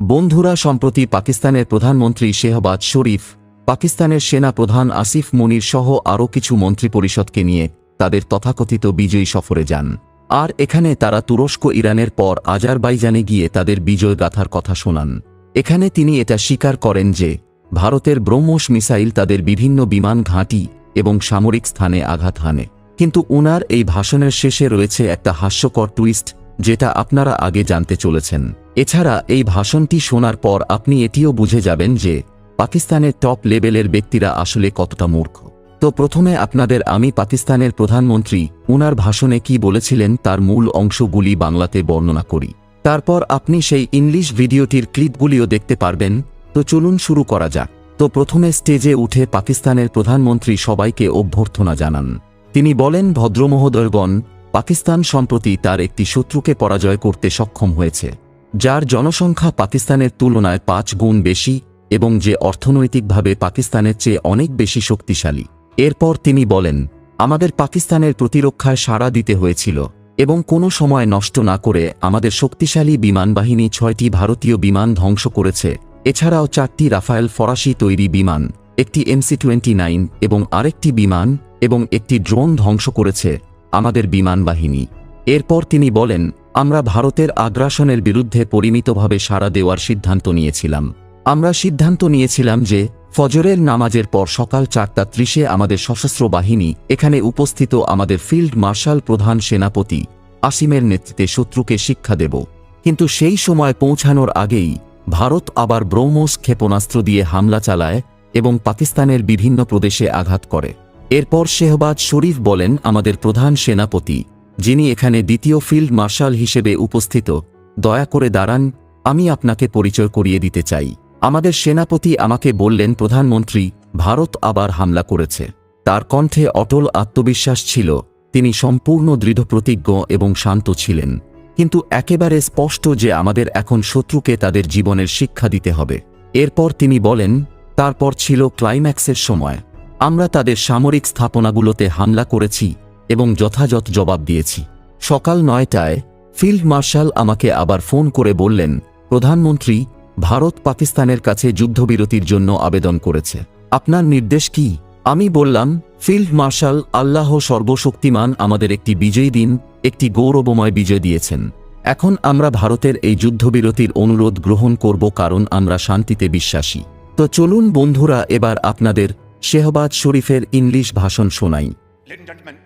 বন্ধুরা, সম্প্রতি পাকিস্তানের প্রধানমন্ত্রী শেহবাজ শরীফ, পাকিস্তানের সেনা প্রধান আসিফ মনির সহ আরও কিছু মন্ত্রিপরিষদকে নিয়ে তাদের তথাকথিত বিজয়ী সফরে যান। আর এখানে তারা তুরস্ক, ইরানের পর আজারবাইজানে গিয়ে তাদের বিজয় গাথার কথা শোনান। এখানে তিনি এটা স্বীকার করেন যে, ভারতের ব্রহ্মস মিসাইল তাদের বিভিন্ন বিমান ঘাঁটি এবং সামরিক স্থানে আঘাত হানে। কিন্তু উনার এই ভাষণের শেষে রয়েছে একটা হাস্যকর টুইস্ট যেটা আপনারা আগে জানতে চলেছেন। এছাড়া এই ভাষণটি শোনার পর আপনি এটিও বুঝে যাবেন যে পাকিস্তানের টপ লেভেলের ব্যক্তিরা আসলে কতটা মূর্খ। তো প্রথমে আপনাদের আমি পাকিস্তানের প্রধানমন্ত্রী উনার ভাষণে কি বলেছিলেন তার মূল অংশগুলি বাংলাতে বর্ণনা করি। তারপর আপনি সেই ইংলিশ ভিডিওটির ক্লিপগুলিও দেখতে পারবেন। তো চলুন শুরু করা যাক। তো প্রথমে স্টেজে উঠে পাকিস্তানের প্রধানমন্ত্রী সবাইকে অভ্যর্থনা জানান। তিনি বলেন, ভদ্রমহোদয়গণ পাকিস্তান সম্প্রতি তার একটি শত্রুকে পরাজয় করতে সক্ষম হয়েছে, যার জনসংখ্যা পাকিস্তানের তুলনায় পাঁচ গুণ বেশি এবং যে অর্থনৈতিকভাবে পাকিস্তানের চেয়ে অনেক বেশি শক্তিশালী। এরপর তিনি বলেন, আমাদের পাকিস্তানের প্রতিরক্ষায় সাড়া দিতে হয়েছিল এবং কোনো সময় নষ্ট না করে আমাদের শক্তিশালী বিমান বাহিনী ছয়টি ভারতীয় বিমান ধ্বংস করেছে। এছাড়াও চারটি রাফায়েল ফরাসি তৈরি বিমান, একটি এমসি টোয়েন্টি নাইন এবং আরেকটি বিমান এবং একটি ড্রোন ধ্বংস করেছে। আমাদের বিমান বাহিনী। এরপর তিনি বলেন, আমরা ভারতের আগ্রাসনের বিরুদ্ধে পরিমিতভাবে সাড়া দেওয়ার সিদ্ধান্ত নিয়েছিলাম। আমরা সিদ্ধান্ত নিয়েছিলাম যে, ফজরের নামাজের পর সকাল চারটা ত্রিশে আমাদের সশস্ত্র বাহিনী, এখানে উপস্থিত আমাদের ফিল্ড মার্শাল প্রধান সেনাপতি, আসিমের নেতৃত্বে শত্রুকে শিক্ষা দেব। কিন্তু সেই সময় পৌঁছানোর আগেই, ভারত আবার ব্রহ্মস ক্ষেপণাস্ত্র দিয়ে হামলা চালায় এবং পাকিস্তানের বিভিন্ন প্রদেশে আঘাত করে। এরপর শেহবাজ শরীফ বলেন, আমাদের প্রধান সেনাপতি, যিনি এখানে দ্বিতীয় ফিল্ড মার্শাল হিসেবে উপস্থিত, দয়া করে দাঁড়ান, আমি আপনাকে পরিচয় করিয়ে দিতে চাই। আমাদের সেনাপতি আমাকে বললেন, প্রধানমন্ত্রী, ভারত আবার হামলা করেছে। তার কণ্ঠে অটল আত্মবিশ্বাস ছিল, তিনি সম্পূর্ণ দৃঢ়প্রতিজ্ঞ এবং শান্ত ছিলেন। কিন্তু একেবারে স্পষ্ট যে আমাদের এখন শত্রুকে তাদের জীবনের শিক্ষা দিতে হবে। এরপর তিনি বলেন, তারপর ছিল ক্লাইম্যাক্সের সময়। আমরা তাদের সামরিক স্থাপনাগুলোতে হামলা করেছি এবং যথাযথ জবাব দিয়েছি। সকাল নয়টায় ফিল্ড মার্শাল আমাকে আবার ফোন করে বললেন, প্রধানমন্ত্রী, ভারত পাকিস্তানের কাছে যুদ্ধবিরতির জন্য আবেদন করেছে। আপনার নির্দেশ কি? আমি বললাম, ফিল্ড মার্শাল আল্লাহ সর্বশক্তিমান আমাদের একটি বিজয়ী দিন, একটি গৌরবময় বিজয় দিয়েছেন। এখন আমরা ভারতের এই যুদ্ধবিরতির অনুরোধ গ্রহণ করব কারণ আমরা শান্তিতে বিশ্বাসী। তো চলুন বন্ধুরা, এবার আপনাদের শেহবাজ শরীফের ইংলিশ ভাষণ শোনাই Ladies and gentlemen,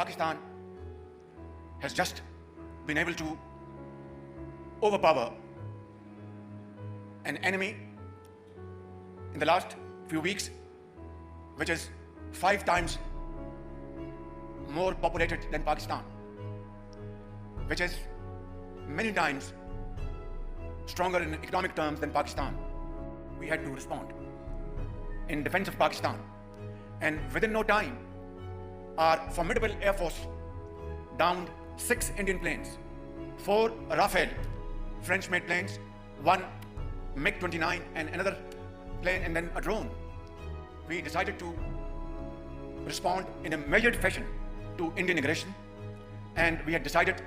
Pakistan has just been able to overpower an enemy in the last few weeks, which is five times more populated than Pakistan, which is many times stronger in economic terms than Pakistan. We had to respond in defense of Pakistan. And within no time, our formidable Air Force downed six Indian planes, four Rafale French made planes, one MiG 29, and another plane, and then a drone. We decided to respond in a measured fashion to Indian aggression, and we had decided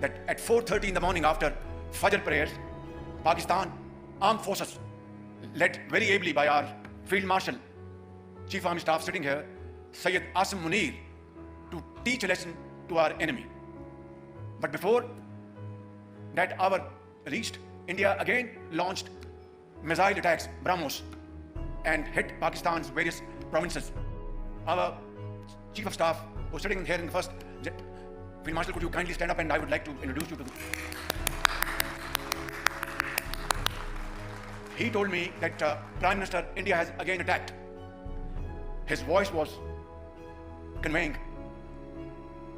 that at 4:30 in the morning after Fajr prayers, Pakistan armed forces, led very ably by our Field Marshal, Chief Army Staff sitting here, Sayyid Asim Munir, to teach a lesson to our enemy. But before that hour reached, India again launched missile attacks, BrahMos, and hit Pakistan's various provinces. Our Chief of Staff, was sitting here in the first, Field Marshal, could you kindly stand up and I would like to introduce you to the. He told me that uh, Prime Minister India has again attacked. His voice was conveying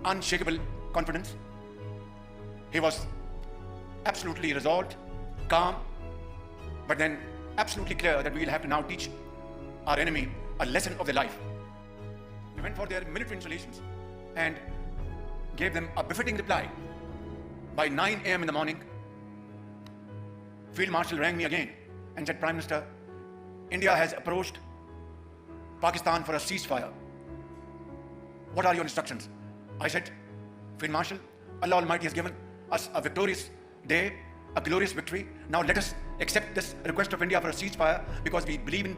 unshakable confidence. He was absolutely resolved, calm, but then absolutely clear that we will have to now teach our enemy a lesson of their life. We went for their military installations and gave them a befitting reply. By 9 a.m. in the morning, Field Marshal rang me again and said, Prime Minister, India has approached Pakistan for a ceasefire. What are your instructions? I said, Field Marshal, Allah Almighty has given us a victorious day, a glorious victory. Now let us accept this request of India for a ceasefire because we believe in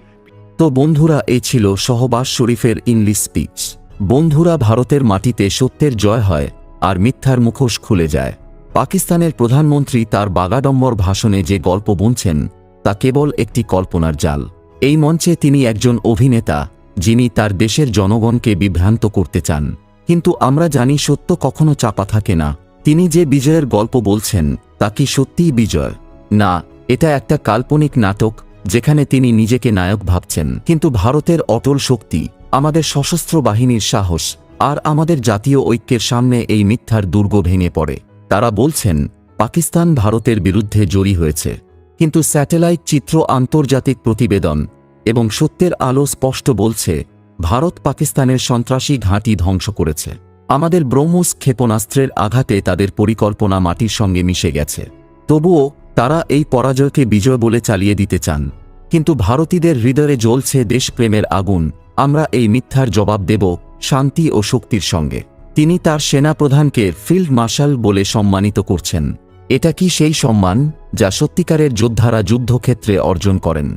তো বন্ধুরা এ ছিল সহবাস শরীফের English speech বন্ধুরা ভারতের মাটিতে সত্যের জয় হয় আর মিথ্যার মুখোশ খুলে যায় পাকিস্তানের প্রধানমন্ত্রী তার বাগাডম্বর ভাষণে যে গল্প বুনছেন তা কেবল একটি কল্পনার জাল। এই মঞ্চে তিনি একজন অভিনেতা, যিনি তার দেশের জনগণকে বিভ্রান্ত করতে চান। কিন্তু আমরা জানি সত্য কখনো চাপা থাকে না। তিনি যে বিজয়ের গল্প বলছেন, তা কি সত্যিই বিজয়? না, এটা একটা কাল্পনিক নাটক, যেখানে তিনি নিজেকে নায়ক ভাবছেন। কিন্তু ভারতের অটল শক্তি, আমাদের সশস্ত্র বাহিনীর সাহস, আর আমাদের জাতীয় ঐক্যের সামনে এই মিথ্যার দুর্গ ভেঙে পড়ে। তারা বলছেন, পাকিস্তান ভারতের বিরুদ্ধে জড়ি হয়েছে। কিন্তু স্যাটেলাইট চিত্র আন্তর্জাতিক প্রতিবেদন এবং সত্যের আলো স্পষ্ট বলছে, ভারত পাকিস্তানের সন্ত্রাসী ঘাঁটি ধ্বংস করেছে। আমাদের ব্রহ্মস ক্ষেপণাস্ত্রের আঘাতে তাদের পরিকল্পনা মাটির সঙ্গে মিশে গেছে। তবুও, তারা এই পরাজয়কে বিজয় বলে চালিয়ে দিতে চান। কিন্তু ভারতীদের হৃদয়ে জ্বলছে দেশপ্রেমের আগুন। আমরা এই মিথ্যার জবাব দেব শান্তি ও শক্তির সঙ্গে। তিনি তার সেনাপ্রধানকে ফিল্ড মার্শাল বলে সম্মানিত করছেন। এটা কি সেই সম্মান যা সত্যিকারের যোদ্ধারা যুদ্ধক্ষেত্রে অর্জন করেন?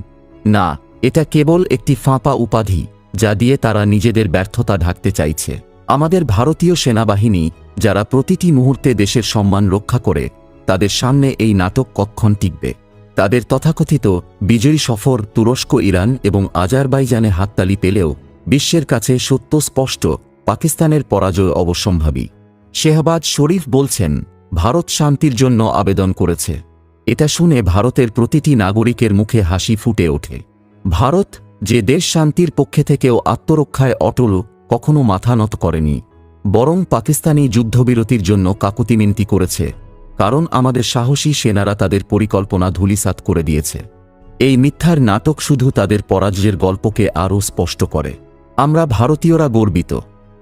না, এটা কেবল একটি ফাঁপা উপাধি যা দিয়ে তারা নিজেদের ব্যর্থতা ঢাকতে চাইছে। আমাদের ভারতীয় সেনাবাহিনী যারা প্রতিটি মুহূর্তে দেশের সম্মান রক্ষা করে, তাদের সামনে এই নাটক কক্ষণ টিকবে? তাদের তথাকথিত বিজয়ী সফর তুরস্ক, ইরান এবং আজারবাইজানে হাততালি পেলেও বিশ্বের কাছে সত্য স্পষ্ট, পাকিস্তানের পরাজয় অবশ্যম্ভাবী। শেহবাজ শরীফ বলছেন ভারত শান্তির জন্য আবেদন করেছে। এটা শুনে ভারতের প্রতিটি নাগরিকের মুখে হাসি ফুটে ওঠে। ভারত যে দেশ শান্তির পক্ষে থেকেও আত্মরক্ষায় অটল কখনো মাথা নত করেনি, বরং পাকিস্তানি যুদ্ধবিরতির জন্য কাকুতি মিনতি করেছে, কারণ আমাদের সাহসী সেনারা তাদের পরিকল্পনা ধূলিসাৎ করে দিয়েছে। এই মিথ্যার নাটক শুধু তাদের পরাজয়ের গল্পকে আরও স্পষ্ট করে। আমরা ভারতীয়রা গর্বিত।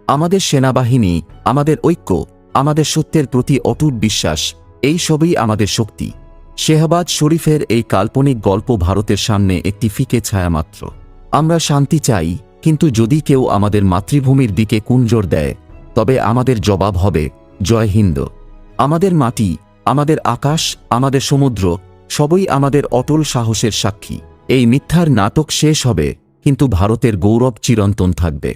আমাদের সেনাবাহিনী, আমাদের ঐক্য আমাদের সত্যের প্রতি অটুট বিশ্বাস, এই সবই আমাদের শক্তি। শেহবাজ শরীফের এই কাল্পনিক গল্প ভারতের সামনে একটি ফিকে ছায়া মাত্র আমরা শান্তি চাই, কিন্তু যদি কেউ আমাদের মাতৃভূমির দিকে কুঞ্জর দেয়, তবে আমাদের জবাব হবে, জয় হিন্দ। আমাদের মাটি, আমাদের আকাশ, আমাদের সমুদ্র, সবই আমাদের অটল সাহসের সাক্ষী। এই মিথ্যার নাটক শেষ হবে, কিন্তু ভারতের গৌরব চিরন্তন থাকবে।